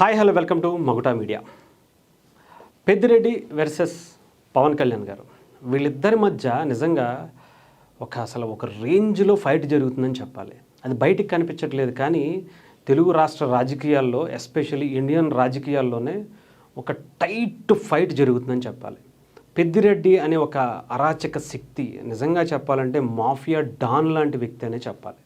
Hi hello welcome to మగుటా media Peddireddy versus Pawan Kalyan గారు. వీళ్ళిద్దరి మధ్య నిజంగా ఒక అసలు ఒక రేంజ్లో ఫైట్ జరుగుతుందని చెప్పాలి. అది బయటికి కనిపించట్లేదు కానీ తెలుగు రాష్ట్ర రాజకీయాల్లో ఎస్పెషల్లీ ఇండియన్ రాజకీయాల్లోనే ఒక టైట్ ఫైట్ జరుగుతుందని చెప్పాలి. పెద్దిరెడ్డి అనే ఒక అరాచక శక్తి నిజంగా చెప్పాలంటే మాఫియా డాన్ లాంటి వ్యక్తి అనే చెప్పాలి.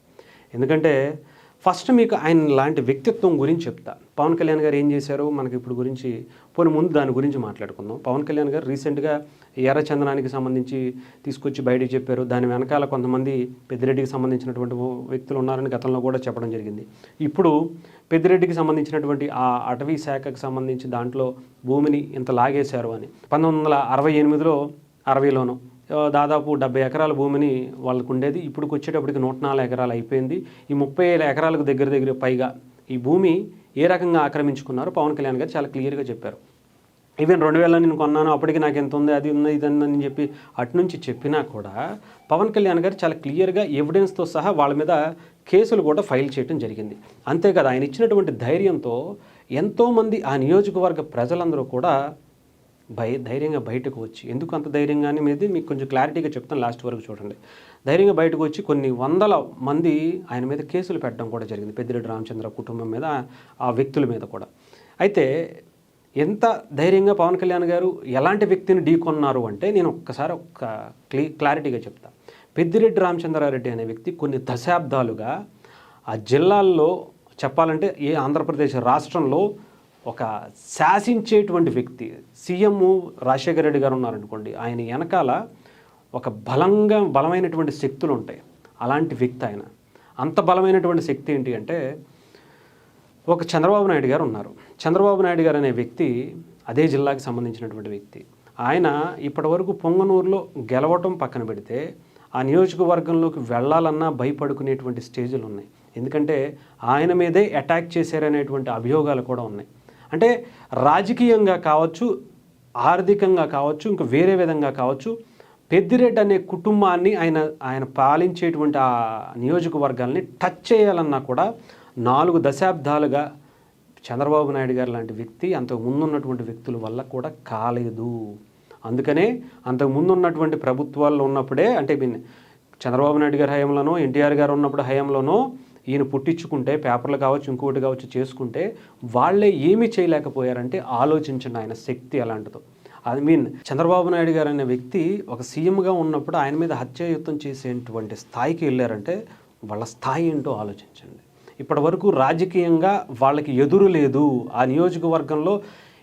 ఎందుకంటే ఫస్ట్ మీకు ఆయన లాంటి వ్యక్తిత్వం గురించి చెప్తా. పవన్ కళ్యాణ్ గారు ఏం చేశారు? మనకి ఇప్పుడు గురించి పోనీ ముందు దాని గురించి మాట్లాడుకుందాం. పవన్ కళ్యాణ్ గారు రీసెంట్గా ఎర్రచందనానికి సంబంధించి తీసుకొచ్చి బయటికి చెప్పారు. దాని వెనకాల కొంతమంది పెద్దిరెడ్డికి సంబంధించినటువంటి వ్యక్తులు ఉన్నారని గతంలో కూడా చెప్పడం జరిగింది. ఇప్పుడు పెద్దిరెడ్డికి సంబంధించినటువంటి ఆ అటవీ శాఖకు సంబంధించి దాంట్లో భూమిని ఇంత లాగేశారు అని. పంతొమ్మిది వందల అరవై ఎనిమిదిలో అరవైలోనూ దాదాపు డెబ్బై ఎకరాల భూమిని వాళ్ళకు ఉండేది. ఇప్పుడుకి వచ్చేటప్పటికి నూట నాలుగు ఎకరాలు అయిపోయింది. ఈ ముప్పై ఏళ్ళ ఎకరాలకు దగ్గర దగ్గర పైగా ఈ భూమి ఏ రకంగా ఆక్రమించుకున్నారో పవన్ కళ్యాణ్ గారు చాలా క్లియర్గా చెప్పారు. ఈవెన్ రెండు వేల నేను కొన్నాను అప్పటికి నాకు ఎంత ఉంది అది ఉంది ఇది అని చెప్పి అటు నుంచి చెప్పినా కూడా పవన్ కళ్యాణ్ గారు చాలా క్లియర్గా ఎవిడెన్స్తో సహా వాళ్ళ మీద కేసులు కూడా ఫైల్ చేయడం జరిగింది. అంతేకాదు ఆయన ఇచ్చినటువంటి ధైర్యంతో ఎంతోమంది ఆ నియోజకవర్గ ప్రజలందరూ కూడా భయ ధైర్యంగా బయటకు వచ్చి ఎందుకు అంత ధైర్యంగా అనేది మీకు కొంచెం క్లారిటీగా చెప్తాను లాస్ట్ వరకు చూడండి. ధైర్యంగా బయటకు వచ్చి కొన్ని వందల మంది ఆయన మీద కేసులు పెట్టడం కూడా జరిగింది. పెద్దిరెడ్డి రామచంద్ర కుటుంబం మీద ఆ వ్యక్తుల మీద కూడా. అయితే ఎంత ధైర్యంగా పవన్ కళ్యాణ్ గారు ఎలాంటి వ్యక్తిని ఢీకొన్నారు అంటే నేను ఒక్కసారి ఒక్క క్లీ క్లారిటీగా చెప్తా. పెద్దిరెడ్డి రామచంద్రారెడ్డి అనే వ్యక్తి కొన్ని దశాబ్దాలుగా ఆ జిల్లాల్లో చెప్పాలంటే ఏ ఆంధ్రప్రదేశ్ రాష్ట్రంలో ఒక శాసించేటువంటి వ్యక్తి. సీఎం రాజశేఖర రెడ్డి గారు ఉన్నారనుకోండి ఆయన వెనకాల ఒక బలంగా బలమైనటువంటి శక్తులు ఉంటాయి అలాంటి వ్యక్తి ఆయన. అంత బలమైనటువంటి శక్తి ఏంటి అంటే ఒక చంద్రబాబు నాయుడు గారు ఉన్నారు. చంద్రబాబు నాయుడు గారు అనే వ్యక్తి అదే జిల్లాకి సంబంధించినటువంటి వ్యక్తి. ఆయన ఇప్పటివరకు పొంగనూరులో గెలవటం పక్కన పెడితే ఆ నియోజకవర్గంలోకి వెళ్ళాలన్నా భయపడుకునేటువంటి స్టేజ్లు ఉన్నాయి ఎందుకంటే ఆయన మీదే అటాక్ చేశారనేటువంటి అభియోగాలు కూడా ఉన్నాయి. అంటే రాజకీయంగా కావచ్చు ఆర్థికంగా కావచ్చు ఇంకా వేరే విధంగా కావచ్చు పెద్దిరెడ్డి అనే కుటుంబాన్ని ఆయన ఆయన పాలించేటువంటి ఆ నియోజకవర్గాల్ని టచ్ చేయాలన్నా కూడా నాలుగు దశాబ్దాలుగా చంద్రబాబు నాయుడు గారు లాంటి వ్యక్తి అంతకు ముందున్నటువంటి వ్యక్తుల వల్ల కూడా కాలేదు. అందుకనే అంతకు ముందున్నటువంటి ప్రభుత్వాల్లో ఉన్నప్పుడే అంటే మీన్ చంద్రబాబు నాయుడు గారి హయాంలోనో ఎన్టీఆర్ గారు ఉన్నప్పుడు హయాంలోనో ఈయన పుట్టించుకుంటే పేపర్లు కావచ్చు ఇంకోటి కావచ్చు చేసుకుంటే వాళ్ళే ఏమీ చేయలేకపోయారంటే ఆలోచించండి ఆయన శక్తి అలాంటిదో. ఐ మీన్ చంద్రబాబు నాయుడు గారు అనే వ్యక్తి ఒక సీఎంగా ఉన్నప్పుడు ఆయన మీద హత్యాయుద్ధం చేసేటువంటి స్థాయికి వెళ్ళారంటే వాళ్ళ స్థాయి ఏంటో ఆలోచించండి. ఇప్పటి వరకు రాజకీయంగా వాళ్ళకి ఎదురు లేదు. ఆ నియోజకవర్గంలో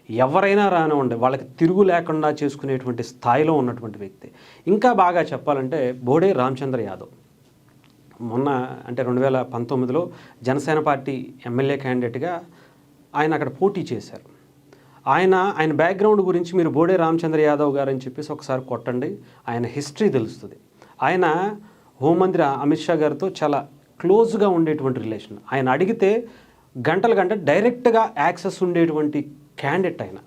ఎవరైనా రానివ్వండి వాళ్ళకి తిరుగు లేకుండా చేసుకునేటువంటి స్థాయిలో ఉన్నటువంటి వ్యక్తి. ఇంకా బాగా చెప్పాలంటే బోడే రామచంద్ర యాదవ్. మొన్న అంటే రెండు వేల పంతొమ్మిదిలో జనసేన పార్టీ ఎమ్మెల్యే క్యాండిడేట్గా ఆయన అక్కడ పోటీ చేశారు. ఆయన ఆయన బ్యాక్గ్రౌండ్ గురించి మీరు బోడే రామచంద్ర యాదవ్ గారు అని చెప్పేసి ఒకసారి కొట్టండి. ఆయన హిస్టరీ తెలుస్తుంది. ఆయన హోంమంత్రి అమిత్ షా గారితో చాలా క్లోజ్గా ఉండేటువంటి రిలేషన్ ఆయన అడిగితే గంటల గంట డైరెక్ట్గా యాక్సెస్ ఉండేటువంటి క్యాండిడేట్ ఆయన.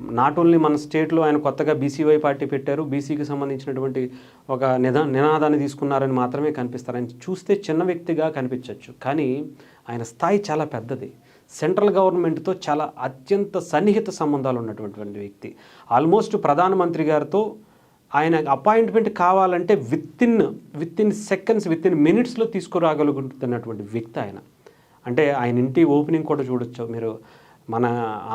నాట్ ఓన్లీ మన స్టేట్లో ఆయన కొత్తగా బీసీవై పార్టీ పెట్టారు బీసీకి సంబంధించినటువంటి ఒక నిదా నినాదాన్ని తీసుకున్నారని మాత్రమే కనిపిస్తారు. ఆయన చూస్తే చిన్న వ్యక్తిగా కనిపించవచ్చు కానీ ఆయన స్థాయి చాలా పెద్దది. సెంట్రల్ గవర్నమెంట్తో చాలా అత్యంత సన్నిహిత సంబంధాలు ఉన్నటువంటి వ్యక్తి. ఆల్మోస్ట్ ప్రధానమంత్రి గారితో ఆయన అపాయింట్మెంట్ కావాలంటే within within seconds within మినిట్స్లో తీసుకురాగలుగుతున్నటువంటి వ్యక్తి ఆయన. అంటే ఆయన ఇంటి ఓపెనింగ్ కూడా చూడొచ్చు. మీరు మన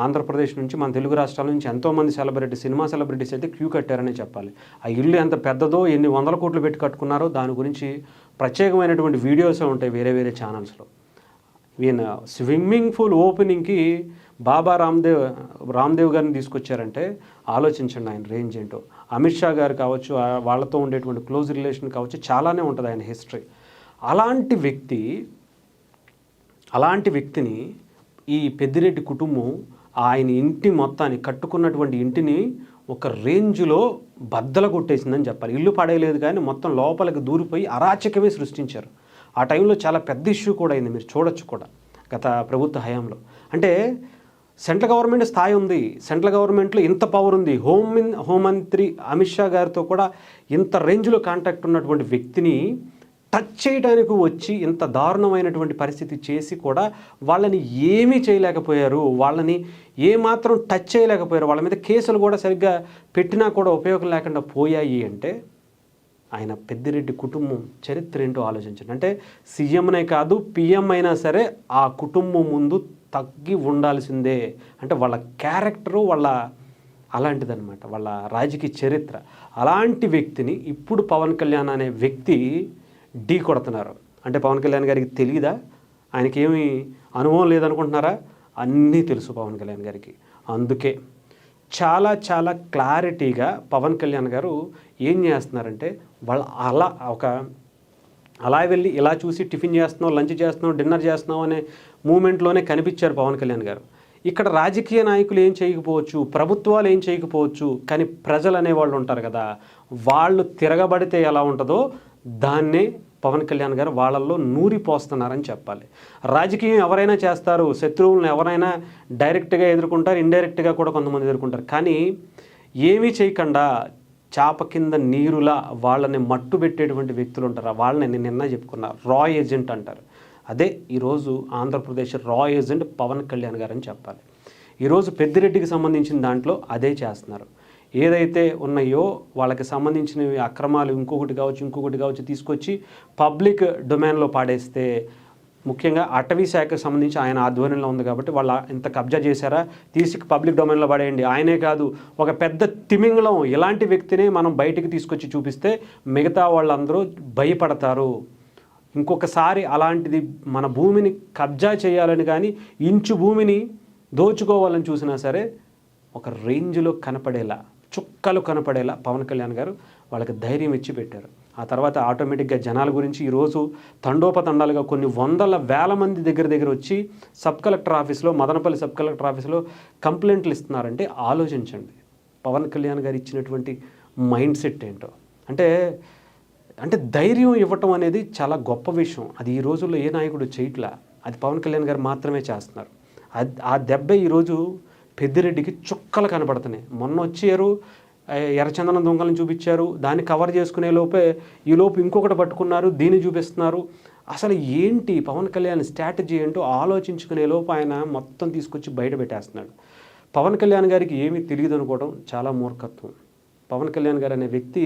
ఆంధ్రప్రదేశ్ నుంచి మన తెలుగు రాష్ట్రాల నుంచి ఎంతోమంది సెలబ్రిటీ సినిమా సెలబ్రిటీస్ అయితే క్యూ కట్టారని చెప్పాలి. ఆ ఇల్లు ఎంత పెద్దదో ఎన్ని వందల కోట్లు పెట్టి కట్టుకున్నారో దాని గురించి ప్రత్యేకమైనటువంటి వీడియోస్ ఉంటాయి వేరే వేరే ఛానల్స్లో. ఈయన స్విమ్మింగ్ పూల్ ఓపెనింగ్కి బాబా రామ్దేవ్ రామ్దేవ్ గారిని తీసుకొచ్చారంటే ఆలోచించండి ఆయన రేంజ్ ఏంటో. అమిత్ షా గారు కావచ్చు వాళ్ళతో ఉండేటువంటి క్లోజ్ రిలేషన్ కావచ్చు చాలానే ఉంటుంది ఆయన హిస్టరీ. అలాంటి వ్యక్తి అలాంటి వ్యక్తిని ఈ పెద్దిరెడ్డి కుటుంబం ఆయన ఇంటి మొత్తాన్ని కట్టుకున్నటువంటి ఇంటిని ఒక రేంజ్లో బద్దల కొట్టేసిందని చెప్పాలి. ఇల్లు పడేయలేదు కానీ మొత్తం లోపలికి దూరిపోయి అరాచకమే సృష్టించారు. ఆ టైంలో చాలా పెద్ద ఇష్యూ కూడా అయింది. మీరు చూడొచ్చు కూడా గత ప్రభుత్వ హయాంలో. అంటే సెంట్రల్ గవర్నమెంట్ స్థాయి ఉంది. సెంట్రల్ గవర్నమెంట్లో ఇంత పవర్ ఉంది. హోమ్ మిన్ హోంమంత్రి అమిత్ షా గారితో కూడా ఇంత రేంజ్లో కాంటాక్ట్ ఉన్నటువంటి వ్యక్తిని టచ్ చేయడానికి వచ్చి ఇంత దారుణమైనటువంటి పరిస్థితి చేసి కూడా వాళ్ళని ఏమీ చేయలేకపోయారు. వాళ్ళని ఏమాత్రం టచ్ చేయలేకపోయారు. వాళ్ళ మీద కేసులు కూడా సరిగ్గా పెట్టినా కూడా ఉపయోగం లేకుండా పోయాయి అంటే ఆయన పెద్దిరెడ్డి కుటుంబం చరిత్ర ఏంటో ఆలోచించండి. అంటే సీఎంనే కాదు పిఎం అయినా సరే ఆ కుటుంబం ముందు తగ్గి ఉండాల్సిందే. అంటే వాళ్ళ క్యారెక్టరు వాళ్ళ అలాంటిదన్నమాట. వాళ్ళ రాజకీయ చరిత్ర. అలాంటి వ్యక్తిని ఇప్పుడు పవన్ కళ్యాణ్ అనే వ్యక్తి ఢీ కొడుతున్నారు. అంటే పవన్ కళ్యాణ్ గారికి తెలియదా ఆయనకి ఏమి అనుభవం లేదనుకుంటున్నారా? అన్నీ తెలుసు పవన్ కళ్యాణ్ గారికి. అందుకే చాలా చాలా క్లారిటీగా పవన్ కళ్యాణ్ గారు ఏం చేస్తున్నారంటే వాళ్ళ అలా ఒక అలా వెళ్ళి ఇలా చూసి టిఫిన్ చేస్తున్నాం లంచ్ చేస్తున్నాం డిన్నర్ చేస్తున్నాం అనే మూమెంట్లోనే కనిపించారు పవన్ కళ్యాణ్ గారు. ఇక్కడ రాజకీయ నాయకులు ఏం చేయకపోవచ్చు ప్రభుత్వాలు ఏం చేయకపోవచ్చు కానీ ప్రజలు అనేవాళ్ళు ఉంటారు కదా వాళ్ళు తిరగబడితే ఎలా ఉంటుందో దాన్నే పవన్ కళ్యాణ్ గారు వాళ్ళల్లో నూరిపోస్తున్నారని చెప్పాలి. రాజకీయం ఎవరైనా చేస్తారు శత్రువులను ఎవరైనా డైరెక్ట్గా ఎదుర్కొంటారు ఇండైరెక్ట్గా కూడా కొంతమంది ఎదుర్కొంటారు. కానీ ఏమీ చేయకుండా చాప కింద నీరులా వాళ్ళని మట్టు పెట్టేటువంటి వ్యక్తులు ఉంటారు. వాళ్ళని నేను నిన్న చెప్పుకున్నా రా ఏజెంట్ అంటారు. అదే ఈరోజు ఆంధ్రప్రదేశ్ రా ఏజెంట్ పవన్ కళ్యాణ్ గారని చెప్పాలి. ఈరోజు పెద్దిరెడ్డికి సంబంధించిన దాంట్లో అదే చేస్తున్నారు. ఏదైతే ఉన్నాయో వాళ్ళకి సంబంధించినవి అక్రమాలు ఇంకొకటి కావచ్చు ఇంకొకటి కావచ్చు తీసుకొచ్చి పబ్లిక్ డొమైన్లో పాడేస్తే ముఖ్యంగా అటవీ శాఖకు సంబంధించి ఆయన ఆధ్వర్యంలో ఉంది కాబట్టి వాళ్ళ ఇంత కబ్జా చేశారా? తీసి పబ్లిక్ డొమైన్లో పడేయండి. ఆయనే కాదు ఒక పెద్ద తిమింగళం ఇలాంటి వ్యక్తిని మనం బయటికి తీసుకొచ్చి చూపిస్తే మిగతా వాళ్ళందరూ భయపడతారు. ఇంకొకసారి అలాంటిది మన భూమిని కబ్జా చేయాలని కానీ ఇంచు భూమిని దోచుకోవాలని చూసినా సరే ఒక రేంజ్లో కనపడేలా చుక్కలు కనపడేలా పవన్ కళ్యాణ్ గారు వాళ్ళకి ధైర్యం ఇచ్చి పెట్టారు. ఆ తర్వాత ఆటోమేటిక్గా జనాల గురించి ఈరోజు తండోపతండాలుగా కొన్ని వందల వేల మంది దగ్గర దగ్గర వచ్చి సబ్ కలెక్టర్ ఆఫీస్లో మదనపల్లి సబ్ కలెక్టర్ ఆఫీస్లో కంప్లైంట్లు ఇస్తున్నారంటే ఆలోచించండి. పవన్ కళ్యాణ్ గారు ఇచ్చినటువంటి మైండ్ సెట్ ఏంటో. అంటే అంటే ధైర్యం ఇవ్వటం అనేది చాలా గొప్ప విషయం. అది ఈ రోజుల్లో ఏ నాయకుడు చేయట్లా. అది పవన్ కళ్యాణ్ గారు మాత్రమే చేస్తున్నారు. అది ఆ దెబ్బ ఈరోజు పెద్దిరెడ్డికి చుక్కలు కనబడుతున్నాయి. మొన్న వచ్చారు ఎర్రచందనం దొంగలను చూపించారు దాన్ని కవర్ చేసుకునే లోపే ఈ లోపు ఇంకొకటి పట్టుకున్నారు దీన్ని చూపిస్తున్నారు. అసలు ఏంటి పవన్ కళ్యాణ్ స్ట్రాటజీ ఏంటో ఆలోచించుకునే లోపు ఆయన మొత్తం తీసుకొచ్చి బయట పెట్టేస్తున్నాడు. పవన్ కళ్యాణ్ గారికి ఏమీ తెలియదు అనుకోవడం చాలా మూర్ఖత్వం. పవన్ కళ్యాణ్ గారు అనే వ్యక్తి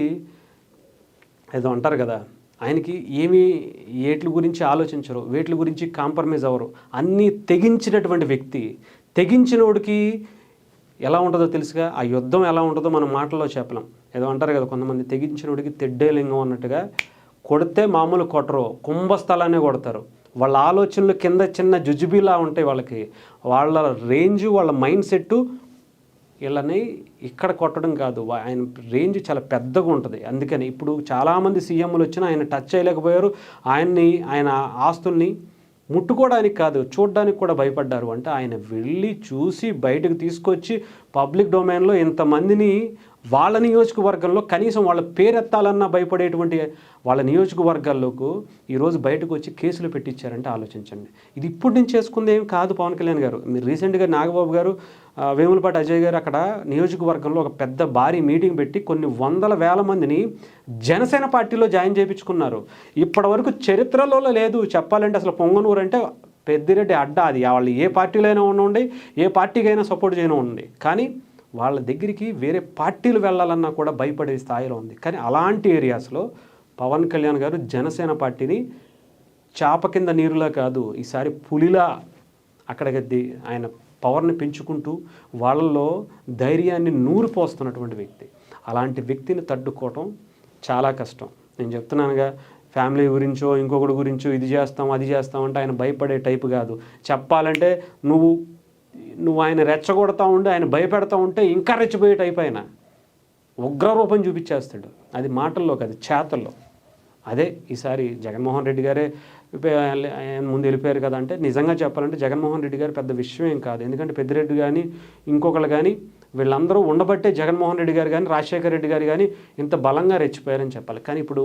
ఏదో అంటారు కదా ఆయనకి ఏమీ ఏట్ల గురించి ఆలోచించరు వేట్ల గురించి కాంప్రమైజ్ అవ్వరు. అన్నీ తెగించినటువంటి వ్యక్తి తెగించినోడికి ఎలా ఉంటుందో తెలుసుగా? ఆ యుద్ధం ఎలా ఉంటుందో మనం మాటల్లో చెప్పలేం. ఏదో అంటారు కదా కొంతమంది తెగించినోడికి తెడ్డే లింగం అన్నట్టుగా. కొడితే మామూలు కొట్టరు కుంభస్థలాన్ని కొడతారు. వాళ్ళ ఆలోచనలు కింద చిన్న జుజుబీలా ఉంటాయి వాళ్ళకి. వాళ్ళ రేంజ్ వాళ్ళ మైండ్ సెట్టు వీళ్ళని ఇక్కడ కొట్టడం కాదు. ఆయన రేంజ్ చాలా పెద్దగా ఉంటుంది. అందుకని ఇప్పుడు చాలామంది సీఎంలు వచ్చినా ఆయన టచ్ చేయలేకపోయారు. ఆయన్ని ఆయన ఆస్తుల్ని ముట్టుకోవడానికి కాదు చూడడానికి కూడా భయపడ్డారు. అంటే ఆయన వెళ్ళి చూసి బయటకు తీసుకొచ్చి పబ్లిక్ డొమైన్లో ఇంతమందిని వాళ్ళ నియోజకవర్గంలో కనీసం వాళ్ళ పేరెత్తాలన్నా భయపడేటువంటి వాళ్ళ నియోజకవర్గాల్లోకి ఈరోజు బయటకు వచ్చి కేసులు పెట్టించారంటే ఆలోచించండి. ఇది ఇప్పటి నుంచి చేసుకుంది ఏం కాదు పవన్ కళ్యాణ్ గారు. మీరు రీసెంట్గా నాగబాబు గారు వేములపాటి అజయ్ గారు అక్కడ నియోజకవర్గంలో ఒక పెద్ద భారీ మీటింగ్ పెట్టి కొన్ని వందల వేల మందిని జనసేన పార్టీలో జాయిన్ చేయించుకున్నారు. ఇప్పటి వరకు చరిత్రలో లేదు. చెప్పాలంటే అసలు పొంగనూరు అంటే పెద్దిరెడ్డి అడ్డా అది. వాళ్ళు ఏ పార్టీలో అయినా ఉండండి ఏ పార్టీకైనా సపోర్ట్ చేయను ఉండండి కానీ వాళ్ళ దగ్గరికి వేరే పార్టీలు వెళ్ళాలన్నా కూడా భయపడే స్థాయిలో ఉంది. కానీ అలాంటి ఏరియాస్లో పవన్ కళ్యాణ్ గారు జనసేన పార్టీని చాప కింద నీరులా కాదు ఈసారి పులిలా అక్కడికి ఆయన పవర్ని పెంచుకుంటూ వాళ్ళలో ధైర్యాన్ని నూరిపోస్తున్నటువంటి వ్యక్తి. అలాంటి వ్యక్తిని తట్టుకోవటం చాలా కష్టం. నేను చెప్తున్నానుగా ఫ్యామిలీ గురించో ఇంకొకటి గురించో ఇది చేస్తాం అది చేస్తాం అంటే ఆయన భయపడే టైపు కాదు. చెప్పాలంటే నువ్వు నువ్వు ఆయన రెచ్చగొడతా ఉండి ఆయన భయపెడతా ఉంటే ఇంకా రెచ్చిపోయే టైప్ ఆయన ఉగ్రరూపం చూపించేస్తాడు. అది మాటల్లో కాదు చేతల్లో. అదే ఈసారి జగన్మోహన్ రెడ్డి గారే ఆయన ముందు వెళ్ళిపోయారు కదా అంటే నిజంగా చెప్పాలంటే జగన్మోహన్ రెడ్డి గారు పెద్ద విషయం ఏం కాదు. ఎందుకంటే పెద్దిరెడ్డి కానీ ఇంకొకరు కానీ వీళ్ళందరూ ఉండబట్టే జగన్మోహన్ రెడ్డి గారు కానీ రాజశేఖర రెడ్డి గారు కానీ ఇంత బలంగా రెచ్చిపోయారని చెప్పాలి. కానీ ఇప్పుడు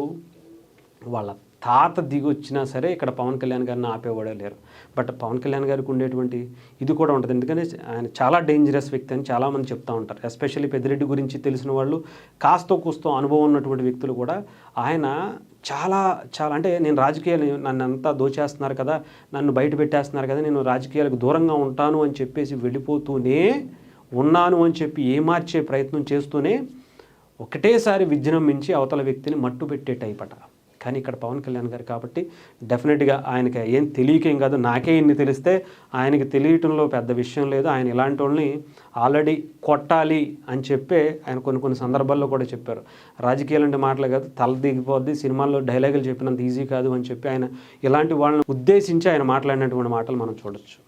వాళ్ళ తాత దిగి వచ్చినా సరే ఇక్కడ పవన్ కళ్యాణ్ గారిని ఆపేవాడే లేరు. బట్ పవన్ కళ్యాణ్ గారికి ఉండేటువంటి ఇది కూడా ఉంటుంది. ఎందుకంటే ఆయన చాలా డేంజరస్ వ్యక్తి అని చాలామంది చెప్తూ ఉంటారు. ఎస్పెషల్లీ పెద్దిరెడ్డి గురించి తెలిసిన వాళ్ళు కాస్తో కూస్తో అనుభవం ఉన్నటువంటి వ్యక్తులు కూడా ఆయన చాలా చాలా అంటే నేను రాజకీయాలు నన్ను అంతా దోచేస్తున్నారు కదా నన్ను బయట పెట్టేస్తున్నారు కదా నేను రాజకీయాలకు దూరంగా ఉంటాను అని చెప్పేసి వెళ్ళిపోతూనే ఉన్నాను అని చెప్పి ఏమార్చే ప్రయత్నం చేస్తూనే ఒకటేసారి విజృంభించి అవతల వ్యక్తిని మట్టు పెట్టే టైప్ అట. కానీ ఇక్కడ పవన్ కళ్యాణ్ గారు కాబట్టి డెఫినెట్గా ఆయనకి ఏం తెలియకేం కాదు నాకే ఇన్ని తెలిస్తే ఆయనకి తెలియటంలో పెద్ద విషయం లేదు. ఆయన ఇలాంటి వాళ్ళని ఆల్రెడీ కొట్టాలి అని చెప్పే ఆయన కొన్ని కొన్ని సందర్భాల్లో కూడా చెప్పారు. రాజకీయాలు అంటే కాదు తల దిగిపోద్ది సినిమాల్లో డైలాగులు చెప్పినంత ఈజీ కాదు అని చెప్పి ఆయన ఇలాంటి వాళ్ళని ఉద్దేశించి ఆయన మాట్లాడినటువంటి మాటలు మనం చూడొచ్చు.